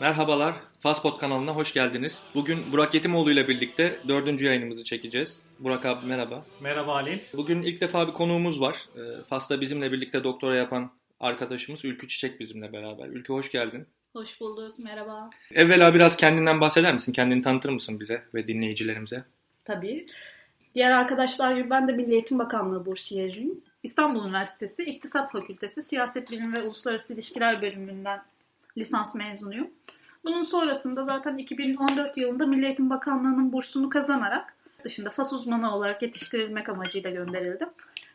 Merhabalar, Faspot kanalına hoş geldiniz. Bugün Burak Yetimoğlu ile birlikte dördüncü yayınımızı çekeceğiz. Burak abi merhaba. Merhaba Halil. Bugün ilk defa bir konuğumuz var. Ee, Fas'ta bizimle birlikte doktora yapan arkadaşımız Ülkü Çiçek bizimle beraber. Ülkü hoş geldin. Hoş bulduk, merhaba. Evvela biraz kendinden bahseder misin? Kendini tanıtır mısın bize ve dinleyicilerimize? Tabii. Diğer arkadaşlar gibi ben de Milli Eğitim Bakanlığı bursiyeriyim. İstanbul Üniversitesi İktisat Fakültesi Siyaset Bilimi ve Uluslararası İlişkiler bölümünden lisans mezunuyum. Bunun sonrasında zaten 2014 yılında Milli Eğitim Bakanlığı'nın bursunu kazanarak dışında FAS uzmanı olarak yetiştirilmek amacıyla gönderildim.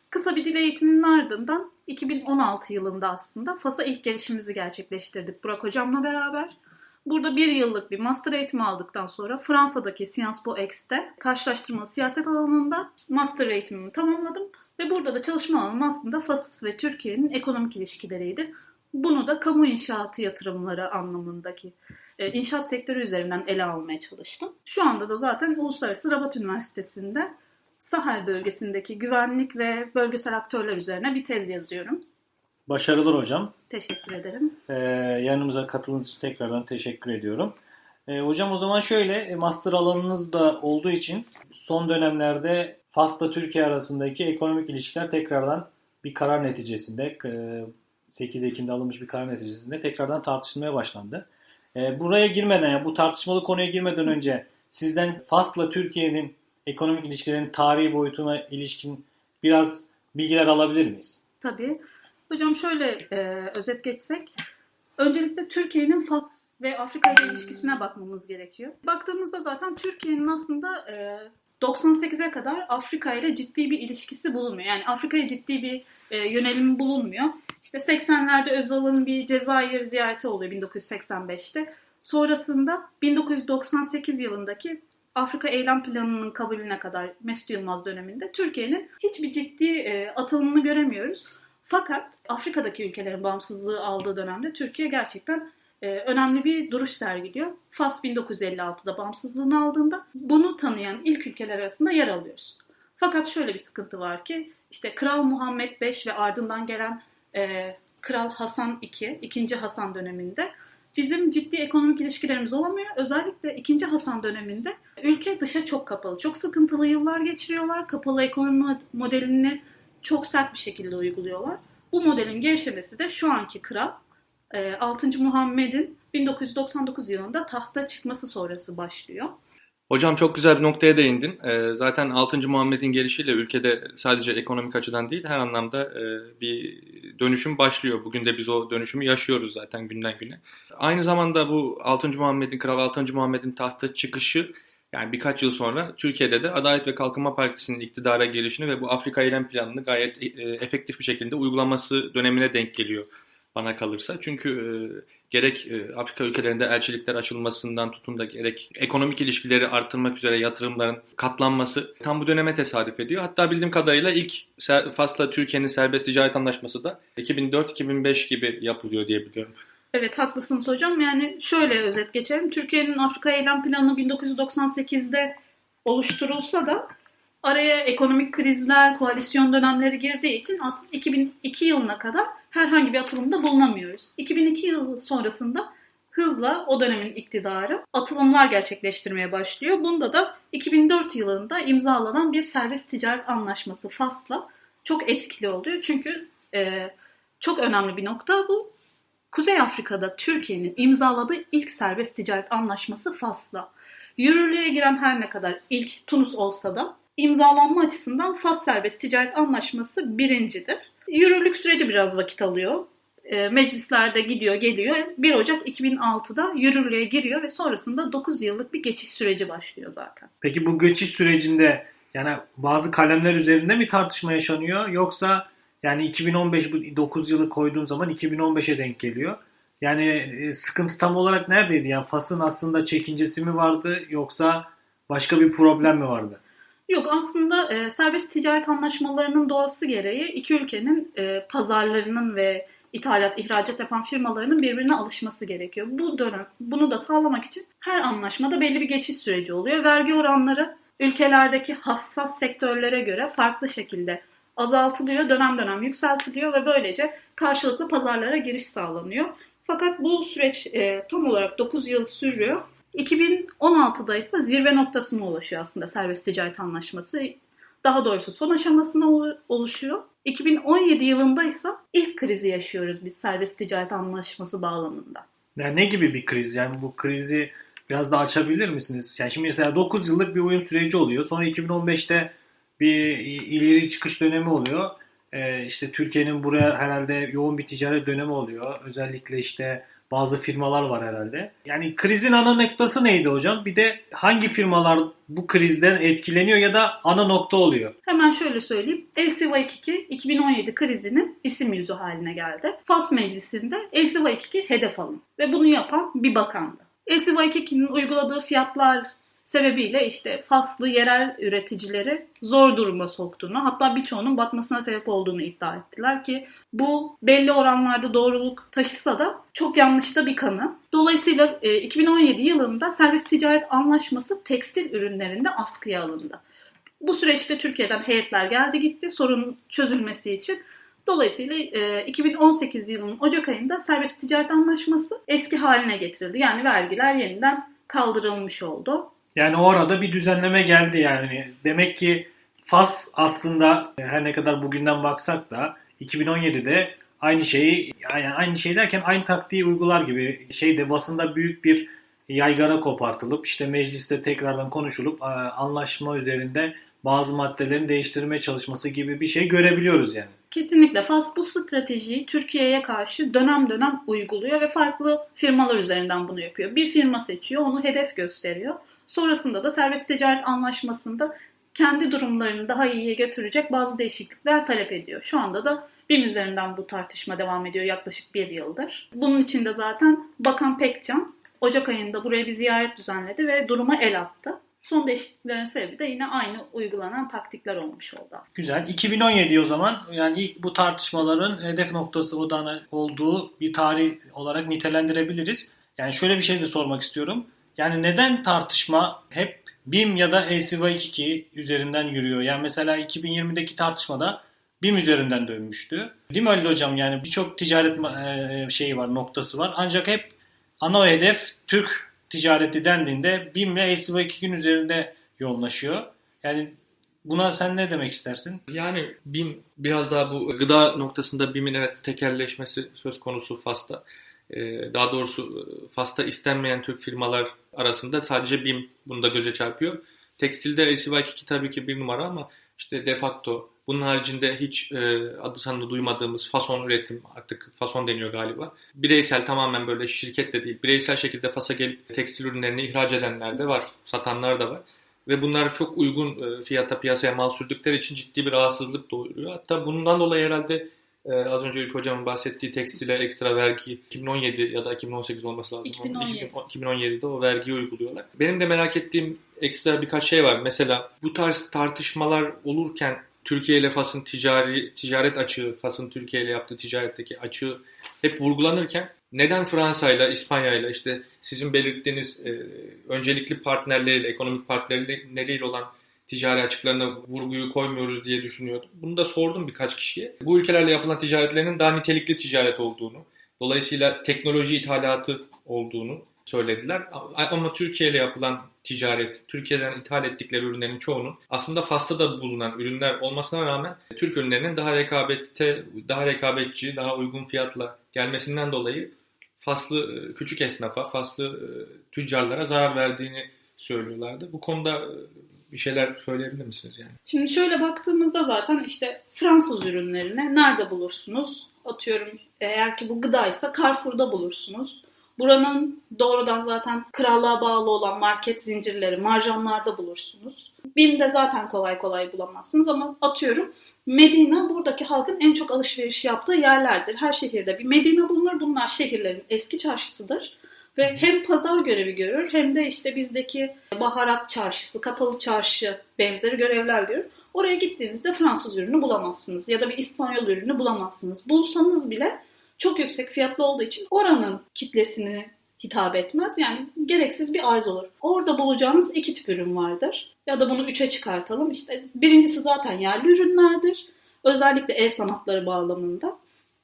Kısa bir dil eğitiminin ardından 2016 yılında aslında FAS'a ilk gelişimizi gerçekleştirdik Burak Hocam'la beraber. Burada bir yıllık bir master eğitimi aldıktan sonra Fransa'daki Sciences Po X'te karşılaştırmalı siyaset alanında master eğitimimi tamamladım. Ve burada da çalışma alanım aslında FAS ve Türkiye'nin ekonomik ilişkileriydi. Bunu da kamu inşaatı yatırımları anlamındaki e, inşaat sektörü üzerinden ele almaya çalıştım. Şu anda da zaten Uluslararası Rabat Üniversitesi'nde Sahel bölgesindeki güvenlik ve bölgesel aktörler üzerine bir tez yazıyorum. Başarılar hocam. Teşekkür ederim. Ee, yanımıza katıldığınız için tekrardan teşekkür ediyorum. Ee, hocam o zaman şöyle, e, master alanınız da olduğu için son dönemlerde Fas'la Türkiye arasındaki ekonomik ilişkiler tekrardan bir karar neticesinde, e, 8 Ekim'de alınmış bir karar neticesinde tekrardan tartışılmaya başlandı. E, buraya girmeden, yani bu tartışmalı konuya girmeden önce sizden Fas'la Türkiye'nin ekonomik ilişkilerin tarihi boyutuna ilişkin biraz bilgiler alabilir miyiz? Tabii. Hocam şöyle e, özet geçsek. Öncelikle Türkiye'nin Fas ve Afrika ile ilişkisine bakmamız gerekiyor. Baktığımızda zaten Türkiye'nin aslında e, 98'e kadar Afrika ile ciddi bir ilişkisi bulunmuyor. Yani Afrika'ya ciddi bir e, yönelim bulunmuyor. İşte 80'lerde Özal'ın bir Cezayir ziyareti oluyor 1985'te. Sonrasında 1998 yılındaki Afrika Eylem Planı'nın kabulüne kadar Mesut Yılmaz döneminde Türkiye'nin hiçbir ciddi e, atılımını göremiyoruz. Fakat Afrika'daki ülkelerin bağımsızlığı aldığı dönemde Türkiye gerçekten e, önemli bir duruş sergiliyor. Fas 1956'da bağımsızlığını aldığında bunu tanıyan ilk ülkeler arasında yer alıyoruz. Fakat şöyle bir sıkıntı var ki işte Kral Muhammed V ve ardından gelen e, Kral Hasan II, 2. Hasan döneminde bizim ciddi ekonomik ilişkilerimiz olamıyor. Özellikle 2. Hasan döneminde ülke dışa çok kapalı. Çok sıkıntılı yıllar geçiriyorlar. Kapalı ekonomi modelini çok sert bir şekilde uyguluyorlar. Bu modelin gevşemesi de şu anki kral 6. Muhammed'in 1999 yılında tahta çıkması sonrası başlıyor. Hocam çok güzel bir noktaya değindin. Ee, zaten 6. Muhammed'in gelişiyle ülkede sadece ekonomik açıdan değil her anlamda e, bir dönüşüm başlıyor. Bugün de biz o dönüşümü yaşıyoruz zaten günden güne. Aynı zamanda bu 6. Muhammed'in, Kral 6. Muhammed'in tahta çıkışı yani birkaç yıl sonra Türkiye'de de Adalet ve Kalkınma Partisi'nin iktidara gelişini ve bu Afrika Eylem Planı'nı gayet e, efektif bir şekilde uygulaması dönemine denk geliyor bana kalırsa. Çünkü e, gerek e, Afrika ülkelerinde elçilikler açılmasından tutun da gerek ekonomik ilişkileri artırmak üzere yatırımların katlanması tam bu döneme tesadüf ediyor. Hatta bildiğim kadarıyla ilk Fas'la Türkiye'nin serbest ticaret anlaşması da 2004-2005 gibi yapılıyor diye biliyorum. Evet haklısınız hocam. Yani şöyle özet geçelim. Türkiye'nin Afrika Eylem Planı 1998'de oluşturulsa da araya ekonomik krizler, koalisyon dönemleri girdiği için aslında 2002 yılına kadar herhangi bir atılımda bulunamıyoruz. 2002 yılı sonrasında hızla o dönemin iktidarı atılımlar gerçekleştirmeye başlıyor. Bunda da 2004 yılında imzalanan bir serbest ticaret anlaşması FAS'la çok etkili oluyor. Çünkü e, çok önemli bir nokta bu. Kuzey Afrika'da Türkiye'nin imzaladığı ilk serbest ticaret anlaşması FAS'la. Yürürlüğe giren her ne kadar ilk Tunus olsa da imzalanma açısından Fas Serbest Ticaret Anlaşması birincidir. Yürürlük süreci biraz vakit alıyor. E, meclislerde gidiyor geliyor. 1 Ocak 2006'da yürürlüğe giriyor ve sonrasında 9 yıllık bir geçiş süreci başlıyor zaten. Peki bu geçiş sürecinde yani bazı kalemler üzerinde mi tartışma yaşanıyor yoksa yani 2015 bu 9 yılı koyduğun zaman 2015'e denk geliyor. Yani e, sıkıntı tam olarak neredeydi? Yani Fas'ın aslında çekincesi mi vardı yoksa başka bir problem mi vardı? Yok aslında e, serbest ticaret anlaşmalarının doğası gereği iki ülkenin e, pazarlarının ve ithalat, ihracat yapan firmalarının birbirine alışması gerekiyor. Bu dönem bunu da sağlamak için her anlaşmada belli bir geçiş süreci oluyor. Vergi oranları ülkelerdeki hassas sektörlere göre farklı şekilde azaltılıyor, dönem dönem yükseltiliyor ve böylece karşılıklı pazarlara giriş sağlanıyor. Fakat bu süreç e, tam olarak 9 yıl sürüyor. 2016'da ise zirve noktasına ulaşıyor aslında serbest ticaret anlaşması. Daha doğrusu son aşamasına olu- oluşuyor. 2017 yılında ise ilk krizi yaşıyoruz biz serbest ticaret anlaşması bağlamında. Yani ne gibi bir kriz? Yani bu krizi biraz daha açabilir misiniz? Yani şimdi mesela 9 yıllık bir uyum süreci oluyor. Sonra 2015'te bir ileri çıkış dönemi oluyor. Ee, işte Türkiye'nin buraya herhalde yoğun bir ticaret dönemi oluyor. Özellikle işte bazı firmalar var herhalde. Yani krizin ana noktası neydi hocam? Bir de hangi firmalar bu krizden etkileniyor ya da ana nokta oluyor? Hemen şöyle söyleyeyim. LCY2 2017 krizinin isim yüzü haline geldi. Fas Meclisi'nde LCY2 hedef alın ve bunu yapan bir bakandı. LCY2'nin uyguladığı fiyatlar sebebiyle işte Faslı yerel üreticileri zor duruma soktuğunu hatta birçoğunun batmasına sebep olduğunu iddia ettiler ki bu belli oranlarda doğruluk taşısa da çok yanlış da bir kanı. Dolayısıyla e, 2017 yılında serbest ticaret anlaşması tekstil ürünlerinde askıya alındı. Bu süreçte Türkiye'den heyetler geldi gitti sorunun çözülmesi için. Dolayısıyla e, 2018 yılının Ocak ayında serbest ticaret anlaşması eski haline getirildi. Yani vergiler yeniden kaldırılmış oldu. Yani o arada bir düzenleme geldi yani. Demek ki Fas aslında her ne kadar bugünden baksak da 2017'de aynı şeyi yani aynı şey derken aynı taktiği uygular gibi şeyde basında büyük bir yaygara kopartılıp işte mecliste tekrardan konuşulup e, anlaşma üzerinde bazı maddelerin değiştirme çalışması gibi bir şey görebiliyoruz yani. Kesinlikle Fas bu stratejiyi Türkiye'ye karşı dönem dönem uyguluyor ve farklı firmalar üzerinden bunu yapıyor. Bir firma seçiyor, onu hedef gösteriyor. Sonrasında da serbest ticaret anlaşmasında kendi durumlarını daha iyiye götürecek bazı değişiklikler talep ediyor. Şu anda da BİM üzerinden bu tartışma devam ediyor yaklaşık bir yıldır. Bunun için de zaten Bakan Pekcan Ocak ayında buraya bir ziyaret düzenledi ve duruma el attı. Son değişikliklerin sebebi de yine aynı uygulanan taktikler olmuş oldu. Güzel. 2017 o zaman yani ilk bu tartışmaların hedef noktası odağına olduğu bir tarih olarak nitelendirebiliriz. Yani şöyle bir şey de sormak istiyorum. Yani neden tartışma hep BİM ya da LCY2 üzerinden yürüyor? Yani mesela 2020'deki tartışmada BİM üzerinden dönmüştü. Değil mi Ali Hocam? Yani birçok ticaret e, şeyi var, noktası var. Ancak hep ana hedef Türk ticareti dendiğinde BİM ve LCY2'nin üzerinde yoğunlaşıyor. Yani buna sen ne demek istersin? Yani BİM biraz daha bu gıda noktasında BİM'in evet tekerleşmesi söz konusu Fas'ta. Ee, daha doğrusu Fas'ta istenmeyen Türk firmalar arasında sadece BİM bunda göze çarpıyor. Tekstilde LCY2 tabii ki bir numara ama işte de facto bunun haricinde hiç e, adı sanını duymadığımız fason üretim artık fason deniyor galiba. Bireysel tamamen böyle şirket de değil. Bireysel şekilde Fas'a gelip tekstil ürünlerini ihraç edenler de var. Satanlar da var. Ve bunlar çok uygun fiyata piyasaya mal sürdükleri için ciddi bir rahatsızlık doğuruyor. Hatta bundan dolayı herhalde ee, az önce Ülke Hocam'ın bahsettiği tekstile ekstra vergi 2017 ya da 2018 olması lazım. 2017. 2017'de o vergiyi uyguluyorlar. Benim de merak ettiğim ekstra birkaç şey var. Mesela bu tarz tartışmalar olurken Türkiye ile Fas'ın ticari, ticaret açığı, Fas'ın Türkiye ile yaptığı ticaretteki açığı hep vurgulanırken neden Fransa ile İspanya ile işte sizin belirttiğiniz e, öncelikli partnerleriyle, ekonomik partnerleriyle olan ticari açıklarına vurguyu koymuyoruz diye düşünüyordum. Bunu da sordum birkaç kişiye. Bu ülkelerle yapılan ticaretlerinin daha nitelikli ticaret olduğunu, dolayısıyla teknoloji ithalatı olduğunu söylediler. Ama Türkiye ile yapılan ticaret, Türkiye'den ithal ettikleri ürünlerin çoğunun aslında Fas'ta da bulunan ürünler olmasına rağmen Türk ürünlerinin daha rekabette, daha rekabetçi, daha uygun fiyatla gelmesinden dolayı Faslı küçük esnafa, Faslı tüccarlara zarar verdiğini söylüyorlardı. Bu konuda bir şeyler söyleyebilir misiniz yani? Şimdi şöyle baktığımızda zaten işte Fransız ürünlerine nerede bulursunuz? Atıyorum eğer ki bu gıdaysa Carrefour'da bulursunuz. Buranın doğrudan zaten krallığa bağlı olan market zincirleri, marjanlarda bulursunuz. BİM'de zaten kolay kolay bulamazsınız ama atıyorum Medina buradaki halkın en çok alışveriş yaptığı yerlerdir. Her şehirde bir Medina bulunur. Bunlar şehirlerin eski çarşısıdır. Ve hem pazar görevi görür hem de işte bizdeki baharat çarşısı, kapalı çarşı benzeri görevler görür. Oraya gittiğinizde Fransız ürünü bulamazsınız ya da bir İspanyol ürünü bulamazsınız. Bulsanız bile çok yüksek fiyatlı olduğu için oranın kitlesini hitap etmez. Yani gereksiz bir arz olur. Orada bulacağınız iki tip ürün vardır. Ya da bunu üçe çıkartalım. İşte birincisi zaten yerli ürünlerdir. Özellikle el sanatları bağlamında.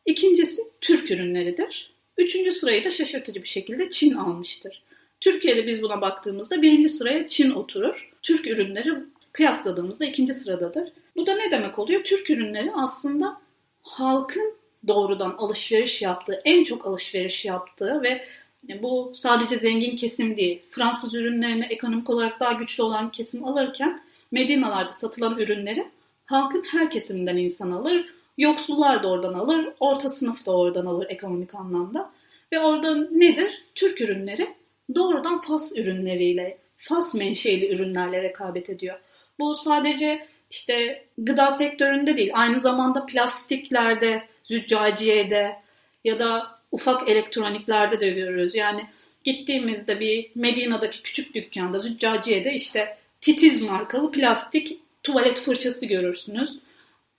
İkincisi Türk ürünleridir. Üçüncü sırayı da şaşırtıcı bir şekilde Çin almıştır. Türkiye'de biz buna baktığımızda birinci sıraya Çin oturur. Türk ürünleri kıyasladığımızda ikinci sıradadır. Bu da ne demek oluyor? Türk ürünleri aslında halkın doğrudan alışveriş yaptığı, en çok alışveriş yaptığı ve bu sadece zengin kesim değil. Fransız ürünlerini ekonomik olarak daha güçlü olan kesim alırken Medinalarda satılan ürünleri halkın her kesiminden insan alır. Yoksullar da oradan alır, orta sınıf da oradan alır ekonomik anlamda. Ve orada nedir? Türk ürünleri doğrudan Fas ürünleriyle, Fas menşeli ürünlerle rekabet ediyor. Bu sadece işte gıda sektöründe değil, aynı zamanda plastiklerde, züccaciyede ya da ufak elektroniklerde de görüyoruz. Yani gittiğimizde bir Medina'daki küçük dükkanda, züccaciyede işte titiz markalı plastik tuvalet fırçası görürsünüz.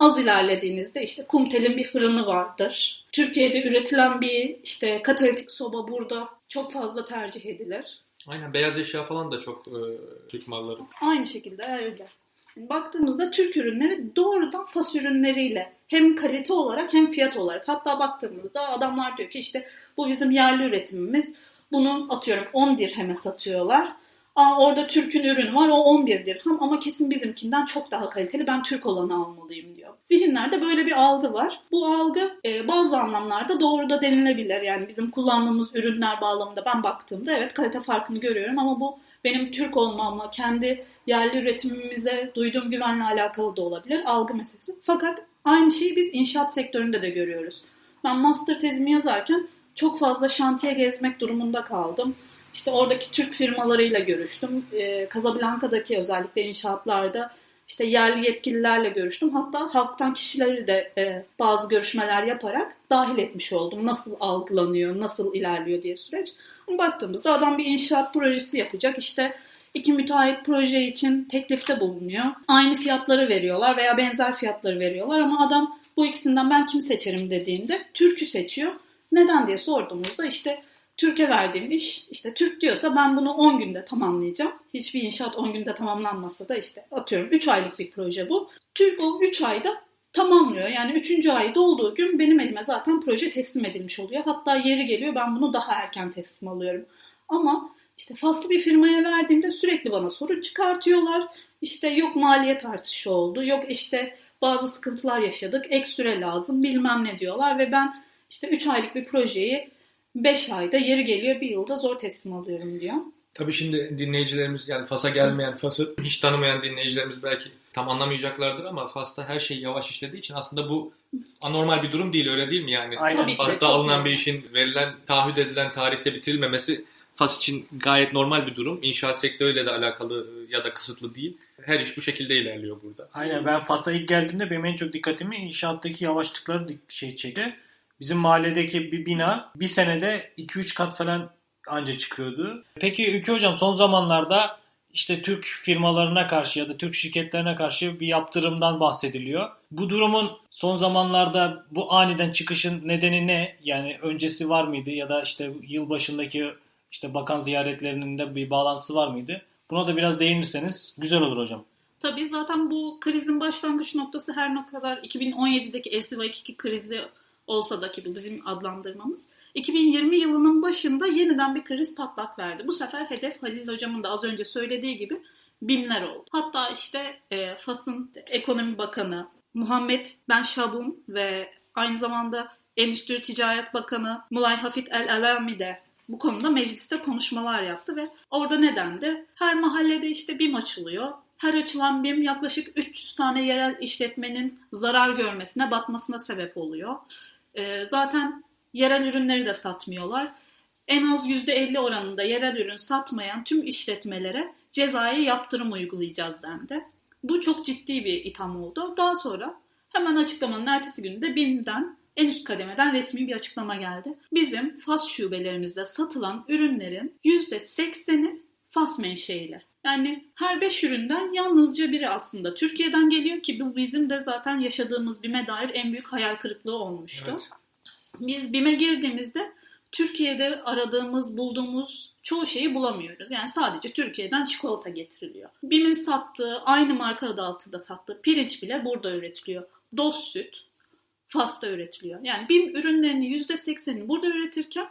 Az ilerlediğinizde işte Kumtel'in bir fırını vardır. Türkiye'de üretilen bir işte katalitik soba burada çok fazla tercih edilir. Aynen beyaz eşya falan da çok e, Türk malları. Aynı şekilde öyle. Yani baktığımızda Türk ürünleri doğrudan Fas ürünleriyle hem kalite olarak hem fiyat olarak hatta baktığımızda adamlar diyor ki işte bu bizim yerli üretimimiz. Bunu atıyorum 10 dirheme satıyorlar. Aa, orada Türk'ün ürünü var o 11 dirham ama kesin bizimkinden çok daha kaliteli ben Türk olanı almalıyım diyor. Zihinlerde böyle bir algı var. Bu algı e, bazı anlamlarda doğru da denilebilir. Yani bizim kullandığımız ürünler bağlamında ben baktığımda evet kalite farkını görüyorum ama bu benim Türk olmamla, kendi yerli üretimimize duyduğum güvenle alakalı da olabilir. Algı meselesi. Fakat aynı şeyi biz inşaat sektöründe de görüyoruz. Ben master tezimi yazarken çok fazla şantiye gezmek durumunda kaldım. İşte oradaki Türk firmalarıyla görüştüm. Ee, Casablanca'daki özellikle inşaatlarda işte yerli yetkililerle görüştüm. Hatta halktan kişileri de e, bazı görüşmeler yaparak dahil etmiş oldum. Nasıl algılanıyor, nasıl ilerliyor diye süreç. Baktığımızda adam bir inşaat projesi yapacak. İşte iki müteahhit proje için teklifte bulunuyor. Aynı fiyatları veriyorlar veya benzer fiyatları veriyorlar ama adam bu ikisinden ben kim seçerim dediğinde Türk'ü seçiyor. Neden diye sorduğumuzda işte Türkiye verdiğim iş işte Türk diyorsa ben bunu 10 günde tamamlayacağım. Hiçbir inşaat 10 günde tamamlanmasa da işte atıyorum 3 aylık bir proje bu. Türk o 3 ayda tamamlıyor. Yani 3. ay dolduğu gün benim elime zaten proje teslim edilmiş oluyor. Hatta yeri geliyor ben bunu daha erken teslim alıyorum. Ama işte faslı bir firmaya verdiğimde sürekli bana sorun çıkartıyorlar. İşte yok maliyet artışı oldu. Yok işte bazı sıkıntılar yaşadık. Ek süre lazım bilmem ne diyorlar ve ben işte 3 aylık bir projeyi 5 ayda yeri geliyor bir yılda zor teslim alıyorum diyor. Tabii şimdi dinleyicilerimiz yani Fas'a gelmeyen, Fas'ı hiç tanımayan dinleyicilerimiz belki tam anlamayacaklardır ama Fas'ta her şey yavaş işlediği için aslında bu anormal bir durum değil öyle değil mi yani? Aynen. Fas'ta çok alınan bir işin verilen, taahhüt edilen tarihte bitirilmemesi Fas için gayet normal bir durum. İnşaat sektörüyle de alakalı ya da kısıtlı değil. Her iş bu şekilde ilerliyor burada. Aynen ben Fas'a ilk geldiğimde benim en çok dikkatimi inşaattaki yavaşlıkları şey çekti. Bizim mahalledeki bir bina bir senede 2-3 kat falan anca çıkıyordu. Peki Ülke Hocam son zamanlarda işte Türk firmalarına karşı ya da Türk şirketlerine karşı bir yaptırımdan bahsediliyor. Bu durumun son zamanlarda bu aniden çıkışın nedeni ne? Yani öncesi var mıydı ya da işte yılbaşındaki işte bakan ziyaretlerinin de bir bağlantısı var mıydı? Buna da biraz değinirseniz güzel olur hocam. Tabii zaten bu krizin başlangıç noktası her ne kadar 2017'deki LCY2 krizi olsa da ki bu bizim adlandırmamız. 2020 yılının başında yeniden bir kriz patlak verdi. Bu sefer hedef Halil Hocam'ın da az önce söylediği gibi BİM'ler oldu. Hatta işte e, Fas'ın ekonomi bakanı Muhammed Ben Şabun ve aynı zamanda Endüstri Ticaret Bakanı Mulay Hafit El Alami de bu konuda mecliste konuşmalar yaptı ve orada neden de her mahallede işte BİM açılıyor. Her açılan BİM yaklaşık 300 tane yerel işletmenin zarar görmesine, batmasına sebep oluyor. Ee, zaten yerel ürünleri de satmıyorlar. En az %50 oranında yerel ürün satmayan tüm işletmelere cezai yaptırım uygulayacağız dendi. Bu çok ciddi bir itham oldu. Daha sonra hemen açıklamanın ertesi günde BİM'den en üst kademeden resmi bir açıklama geldi. Bizim Fas şubelerimizde satılan ürünlerin %80'i Fas menşeili. Yani her 5 üründen yalnızca biri aslında Türkiye'den geliyor ki bu bizim de zaten yaşadığımız BİM'e dair en büyük hayal kırıklığı olmuştu. Evet. Biz BİM'e girdiğimizde Türkiye'de aradığımız, bulduğumuz çoğu şeyi bulamıyoruz. Yani sadece Türkiye'den çikolata getiriliyor. BİM'in sattığı, aynı marka adı altında sattığı pirinç bile burada üretiliyor. Dost süt, Fas'ta üretiliyor. Yani BİM ürünlerini %80'ini burada üretirken